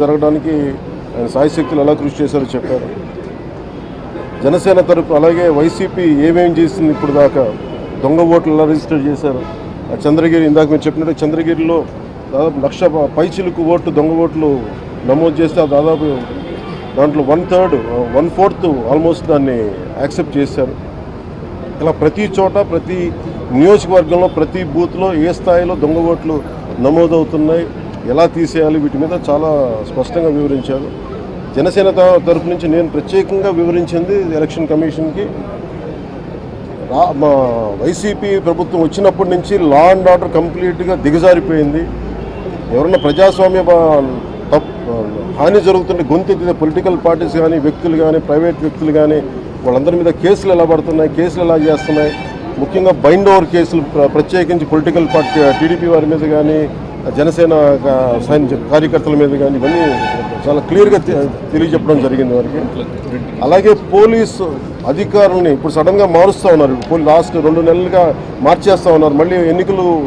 జరగడానికి ఆయన సాయశక్తులు ఎలా కృషి చేశారో చెప్పారు. జనసేన తరపు అలాగే వైసీపీ ఏమేమి చేసింది ఇప్పుడు దాకా? దొంగ ఓట్లు ఎలా రిజిస్టర్ చేశారు? ఆ చంద్రగిరి ఇందాక మీరు చెప్పినట్టు చంద్రగిరిలో దాదాపు లక్ష ప- పైచిలుకు ఓట్లు దొంగ ఓట్లు నమోదు చేస్తే ఆ దాదాపు దాంట్లో one third one fourth almost దాన్ని యాక్సెప్ట్ చేశారు. ఇలా ప్రతి చోట ప్రతి నియోజకవర్గంలో ప్రతి బూత్లో ఏ స్థాయిలో దొంగ ఓట్లు నమోదవుతున్నాయి? ఎలా తీసేయాలి వీటి మీద చాలా స్పష్టంగా వివరించారు. జనసేన తరఫు తరపు నుంచి నేను ప్రత్యేకంగా వివరించింది ఎలక్షన్ కమిషన్కి. రా మా వైసీపీ ప్రభుత్వం వచ్చినప్పటి నుంచి లా అండ్ ఆర్డర్ కంప్లీట్గా దిగజారిపోయింది. ఎవరన్నా ప్రజాస్వామ్య హాని జరుగుతుంటే గొంతెత్తిన పొలిటికల్ పార్టీస్ కానీ వ్యక్తులు కానీ ప్రైవేట్ వ్యక్తులు కానీ వాళ్ళందరి మీద కేసులు ఎలా పడుతున్నాయి కేసులు ఎలా చేస్తున్నాయి? ముఖ్యంగా బైండ్ ఓవర్ కేసులు ప్ర- ప్రత్యేకించి పొలిటికల్ పార్టీ టీడీపీ వారి మీద కానీ జనసేన సైన్య కార్యకర్తల మీద కానీ ఇవన్నీ చాలా క్లియర్గా తెలియజెప్పడం జరిగింది వారికి. అలాగే పోలీసు అధికారులని ఇప్పుడు సడన్గా మారుస్తూ ఉన్నారు. లాస్ట్ రెండు నెలలుగా మార్చేస్తూ ఉన్నారు. మళ్ళీ ఎన్నికలు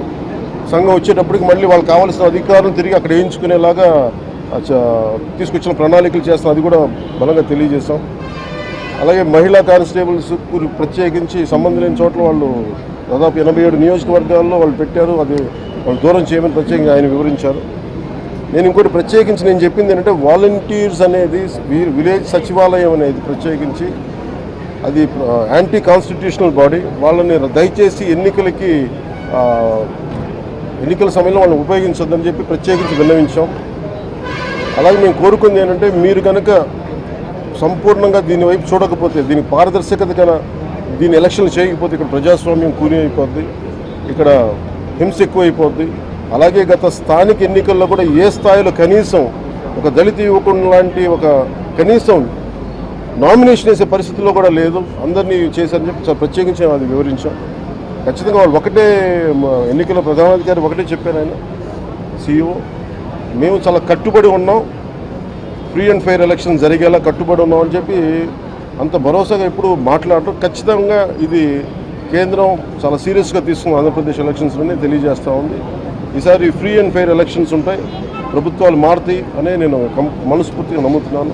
సంఘం వచ్చేటప్పటికి మళ్ళీ వాళ్ళకి కావాల్సిన అధికారులను తిరిగి అక్కడ వేయించుకునేలాగా చ- తీసుకొచ్చిన ప్రణాళికలు చేస్తాం. అది కూడా బలంగా తెలియజేస్తాం. అలాగే మహిళా కానిస్టేబుల్స్ ప్రత్యేకించి సంబంధం లేని చోట్ల వాళ్ళు దాదాపు ఎనభై ఏడు నియోజకవర్గాల్లో వాళ్ళు పెట్టారు. అది వాళ్ళు దూరం చేయమని ప్రత్యేకంగా ఆయన వివరించారు. నేను ఇంకోటి ప్రత్యేకించి నేను చెప్పింది ఏంటంటే వాలంటీర్స్ అనేది విలేజ్ సచివాలయం అనేది ప్రత్యేకించి అది యాంటీ కాన్స్టిట్యూషనల్ బాడీ వాళ్ళని దయచేసి ఎన్నికలకి ఎన్నికల సమయంలో వాళ్ళని ఉపయోగించొద్దని చెప్పి ప్రత్యేకించి విన్నవించాం. అలాగే మేము కోరుకుంది ఏంటంటే మీరు కనుక సంపూర్ణంగా దీని వైపు చూడకపోతే దీనికి పారదర్శకత కన దీని ఎలక్షన్లు చేయకపోతే ఇక్కడ ప్రజాస్వామ్యం కూని అయిపోద్ది ఇక్కడ హింస ఎక్కువైపోద్ది. అలాగే గత స్థానిక ఎన్నికల్లో కూడా ఏ స్థాయిలో కనీసం ఒక దళిత యువకుడు లాంటి ఒక కనీసం నామినేషన్ వేసే పరిస్థితిలో కూడా లేదు. అందరినీ చేశారని చెప్పి ప్రత్యేకించి అది వివరించాం. ఖచ్చితంగా వాళ్ళు ఒకటే మ, ఎన్నికల ప్రధానాధికారి ఒకటే చెప్పారు ఆయన సీఈఓ. మేము చాలా కట్టుబడి ఉన్నాం. ఫ్రీ అండ్ ఫెయిర్ ఎలక్షన్ జరిగేలా కట్టుబడి ఉన్నామని చెప్పి అంత భరోసాగా ఇప్పుడు మాట్లాడటం ఖచ్చితంగా ఇది కేంద్రం చాలా సీరియస్గా తీసుకున్న ఆంధ్రప్రదేశ్ ఎలక్షన్స్లోనే తెలియజేస్తూ ఉంది. ఈసారి ఫ్రీ అండ్ ఫెయిర్ ఎలక్షన్స్ ఉంటాయి. ప్రభుత్వాలు మారుతాయి అనే నేను మనస్ఫూర్తిగా నమ్ముతున్నాను.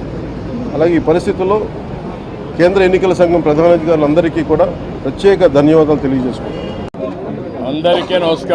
అలాగే ఈ పరిస్థితుల్లో కేంద్ర ఎన్నికల సంఘం ప్రధానాధికారులందరికీ కూడా ప్రత్యేక ధన్యవాదాలు తెలియజేసుకుంటాను అందరికీ నమస్కారం.